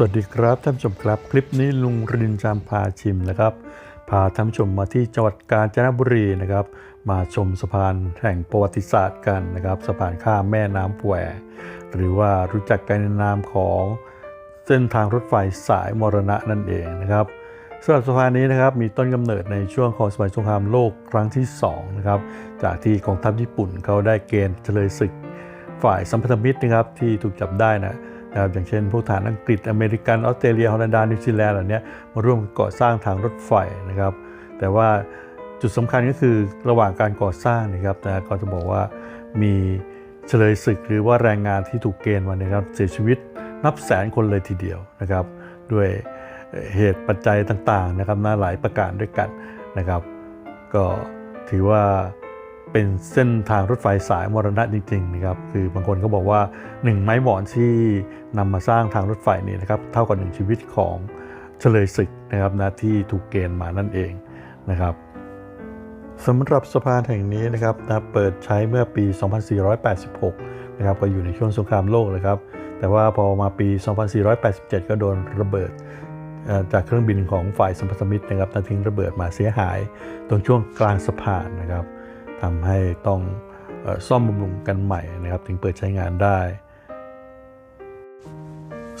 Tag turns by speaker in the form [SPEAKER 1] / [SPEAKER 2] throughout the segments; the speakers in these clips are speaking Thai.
[SPEAKER 1] สวัสดีครับท่านผู้ชมครับคลิปนี้ลุงรินจามพาชิมนะครับ พาท่านผู้ชมมาที่จังหวัดกาญจนบุรีนะครับ มาชมสะพานแห่งประวัติศาสตร์กันนะครับสะพานข้ามแม่น้ำแควหรือว่ารู้จักกันในนามของเส้นทางรถไฟสายมรณะนั่นเองนะครับสำหรับสะพานนี้นะครับมีต้นกำเนิดในช่วงของสมัยสงครามโลกครั้งที่สองนะครับจากที่กองทัพญี่ปุ่นเขาได้เกณฑ์เฉลยศึกฝ่ายสัมพันธมิตรนะครับที่ถูกจับได้นะ นะครับอย่างเช่นพวกฐานอังกฤษอเมริกันออสเตรเลียฮอลันดานิวซีแลนด์เหล่านี้มาร่วมก่อสร้างทางรถไฟนะครับ แต่ว่าจุดสำคัญก็คือระหว่างการก่อสร้างนะครับนะก็จะบอกว่ามีเฉลยศึกหรือว่าแรงงานที่ถูกเกณฑ์มานะครับเสียชีวิตนับแสนคนเลยทีเดียวนะครับ ด้วยเหตุปัจจัยต่างๆนะครับนะหลายประการด้วยกันนะครับ ก็ถือว่า เป็นเส้นทางรถไฟสายมรณะจริงๆนะครับคือบางคนก็บอกว่า 1 ไม้หมอนที่นำมาสร้างทางรถไฟนี่นะครับเท่ากับหนึ่งชีวิตของเฉลยศึกนะครับนะที่ถูกเกณฑ์มานั่นเองนะครับสำหรับสะพานแห่งนี้นะครับนะเปิดใช้เมื่อปี 2486 นะครับก็อยู่ในช่วงสงครามโลกเลยครับแต่ว่าพอมาปี 2487 ก็โดนระเบิดจากเครื่องบินของฝ่ายสัมพันธมิตรนะครับทิ้งระเบิดมาเสียหาย ตรงช่วงกลางสะพานนะครับ ทำให้ต้องออซ่อมบำรุงกันใหม่นะครับ ถึงเปิดใช้งานได้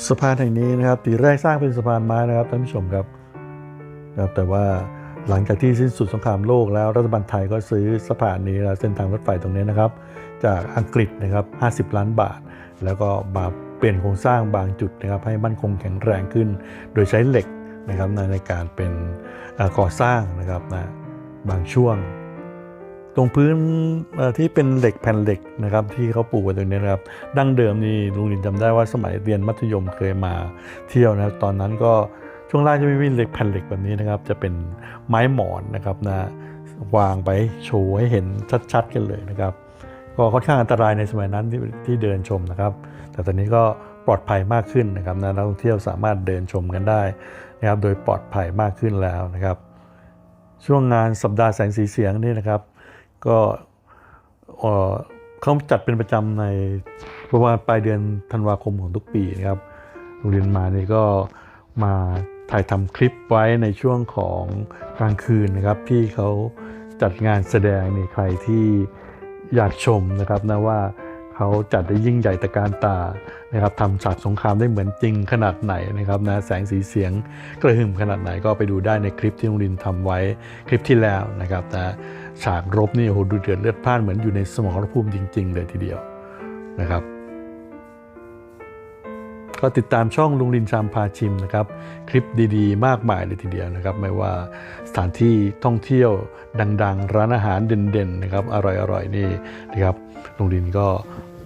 [SPEAKER 1] สะพานแห่งนี้นะครับตีแรกสร้างเป็นสะพานไม้นะครับท่านผู้ชมครับครับ แต่ว่าหลังจากที่สิ้นสุดสงครามโลกแล้วรัฐบาลไทยก็ซื้อสะพานนี้นะเส้นทางรถไฟตรงนี้นะครับ จากอังกฤษนะครับ 50 ล้านบาท แล้วก็มาเปลี่ยนโครงสร้างบางจุดนะครับ ให้มั่นคงแข็งแรงขึ้น โดยใช้เหล็กนะครับในการเป็นก่อสร้างนะครับนะบางช่วง ตรงพื้นที่เป็นเหล็กแผ่นเหล็กนะครับที่เขาปลูกไว้ตรงนี้นะครับ ดั้งเดิมนี่ลุงลินจำได้ว่าสมัยเรียนมัธยมเคยมาเที่ยวนะครับตอนนั้นก็ช่วงล่างจะไม่มีเหล็กแผ่นเหล็กแบบนี้นะครับ จะเป็นไม้หมอนนะครับนะวางไปโชว์ให้เห็นชัดๆกันเลยนะครับ ก็ค่อนข้างอันตรายในสมัยนั้นที่ที่เดินชมนะครับ แต่ตอนนี้ก็ปลอดภัยมากขึ้นนะครับนะนักท่องเที่ยวสามารถเดินชมกันได้นะครับ โดยปลอดภัยมากขึ้นแล้วนะครับ ช่วงงานสัปดาห์แสงสีเสียงนี่นะครับ ก็เขาจัดเป็นประจำในประมาณปลายเดือนธันวาคมของทุกปีนะครับโรงเรียนมานี่ก็มาถ่ายทำคลิปไว้ในช่วงของกลางคืนนะครับ ที่เขาจัดงานแสดงนี่ใครที่อยากชมนะครับนะว่าเขาจัดได้ยิ่งใหญ่ตะการตานะครับทำฉากสงครามได้เหมือนจริงขนาดไหนนะครับนะแสงสีเสียงกระหึ่มขนาดไหนก็ไปดูได้ในคลิปที่โรงเรียนทำไว้คลิปที่แล้วนะครับนะ ฉากรบนี่โหดูเดือดเลือดพ่านเหมือนอยู่ในสมรภูมิจริง ๆ เลยทีเดียวนะครับ ก็ติดตามช่องลุงลินชามพาชิมนะครับ คลิปดีๆ มากมายเลยทีเดียวนะครับ ไม่ว่าสถานที่ท่องเที่ยวดัง ๆ ร้านอาหารเด่นๆนะครับ อร่อยๆนี่นะครับลุงลินก็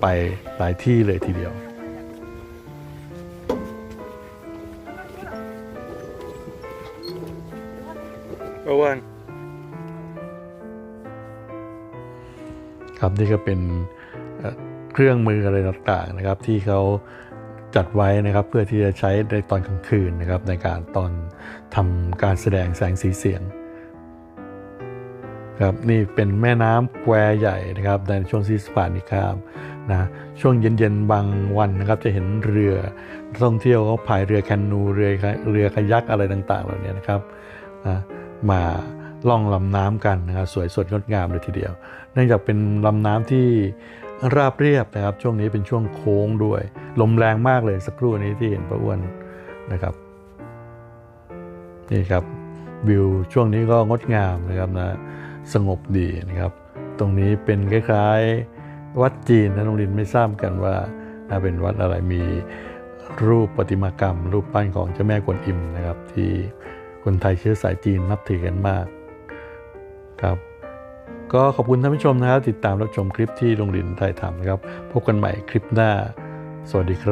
[SPEAKER 1] ไปหลายที่เลยทีเดียว
[SPEAKER 2] ประวั น
[SPEAKER 1] ครับนี่ก็เป็นเครื่องมืออะไรต่างๆนะครับ ที่เขาจัดไว้นะครับเพื่อที่จะใช้ในตอนกลางคืนนะครับ ในการตอนทำการแสดงแสงสีเสียงครับนี่เป็นแม่น้ำแควใหญ่นะครับ ในช่วงที่สะพานนิคามนะช่วงเย็นๆบางวันนะครับ จะเห็นเรือท่องเที่ยวเขาพายเรือแคนูเรือเรือคายักอะไรต่างๆเหล่านี้นะครับนะมาล่องลำน้ำกันนะครับสวยสดงดงามเลยทีเดียว เนื่องจากเป็นลำน้ำที่ราบเรียบนะครับ ช่วงนี้เป็นช่วงโค้งด้วย ลมแรงมากเลยสักครู่นี้ที่เห็นประอ้วนนะครับนี่ครับวิวช่วงนี้ก็งดงามนะครับนะสงบดีนะครับ ตรงนี้เป็นคล้ายๆวัดจีนนะน้องลินไม่ทราบกันว่านะเป็นวัดอะไรมีรูปประติมากรรม รูปปั้นของเจ้าแม่กวนอิมนะครับ ที่คนไทยเชื้อสายจีนนับถือกันมากครับ ก็ขอบคุณท่านผู้ชมนะครับ ติดตามรับชมคลิปที่โรงเรียนไทยทำนะครับ พบกันใหม่คลิปหน้า สวัสดีครับ